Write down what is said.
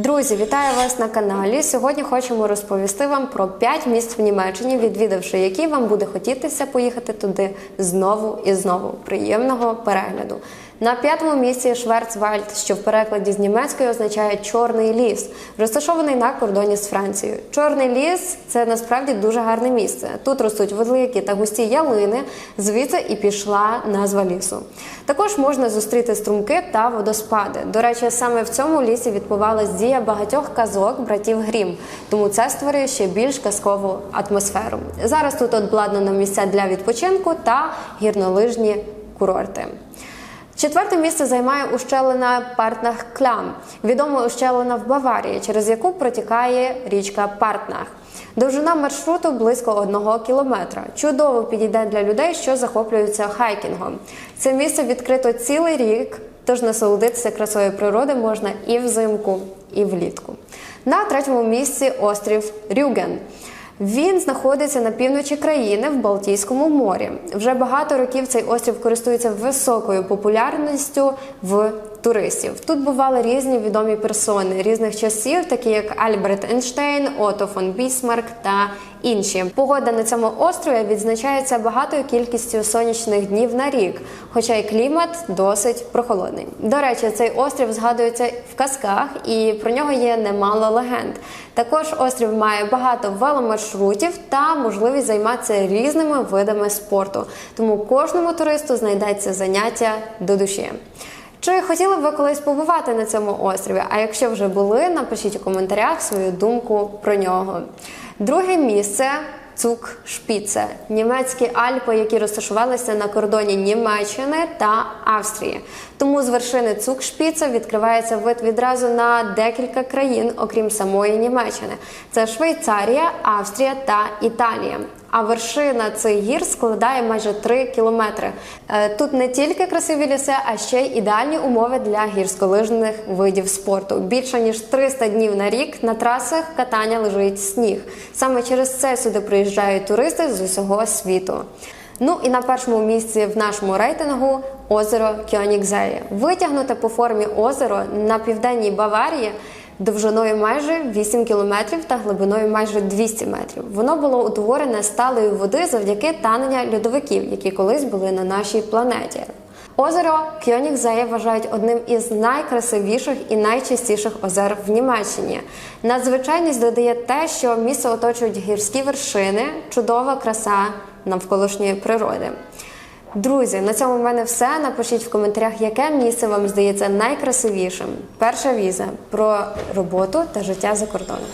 Друзі, вітаю вас на каналі. Сьогодні хочемо розповісти вам про 5 місць в Німеччині, відвідавши які вам буде хотітися поїхати туди знову і знову. Приємного перегляду. На п'ятому місці Шварцвальд, що в перекладі з німецької означає чорний ліс, розташований на кордоні з Францією. Чорний ліс це насправді дуже гарне місце. Тут ростуть великі та густі ялини, звідси і пішла назва лісу. Також можна зустріти струмки та водоспади. До речі, саме в цьому лісі відбувалась дія багатьох казок братів Грім, тому це створює ще більш казкову атмосферу. Зараз тут обладнано місця для відпочинку та гірнолижні курорти. Четверте місце займає ущелина Партнах Клям, відома ущелина в Баварії, через яку протікає річка Партнах. Довжина маршруту близько одного кілометра. Чудово підійде для людей, що захоплюються хайкінгом. Це місце відкрито цілий рік, тож насолодитися красою природи можна і взимку, і влітку. На третьому місці острів Рюген. Він знаходиться на півночі країни в Балтійському морі. Вже багато років цей острів користується високою популярністю в туристів. Тут бували різні відомі персони різних часів, такі як Альберт Ейнштейн, Ото фон Бісмарк та інші. Погода на цьому острові відзначається багатою кількістю сонячних днів на рік, хоча й клімат досить прохолодний. До речі, цей острів згадується в казках, і про нього є немало легенд. Також острів має багато веломаршрутів та можливість займатися різними видами спорту. Тому кожному туристу знайдеться заняття до душі. Чи хотіли б ви колись побувати на цьому острові? А якщо вже були, напишіть у коментарях свою думку про нього. Друге місце Цук Шпіце, німецькі Альпи, які розташувалися на кордоні Німеччини та Австрії. Тому з вершини Цукшпіца відкривається вид відразу на декілька країн, окрім самої Німеччини. Це Швейцарія, Австрія та Італія. А вершина цих гір складає майже 3 кілометри. Е, Тут не тільки красиві ліси, а ще й ідеальні умови для гірськолижних видів спорту. Більше ніж 300 днів на рік на трасах катання лежить сніг. Саме через це сюди приїжджають туристи з усього світу. Ну і на першому місці в нашому рейтингу озеро Кьонікзеє. Витягнуте по формі озеро на південній Баварії довжиною майже 8 кілометрів та глибиною майже 200 метрів. Воно було утворене сталої води завдяки танення льодовиків, які колись були на нашій планеті. Озеро Кьонігзеє вважають одним із найкрасивіших і найчистіших озер в Німеччині. Надзвичайність додає те, що місце оточують гірські вершини, чудова краса навколишньої природи. Друзі, на цьому в мене все. Напишіть в коментарях, яке місце вам здається найкрасивішим. Перша віза про роботу та життя за кордоном.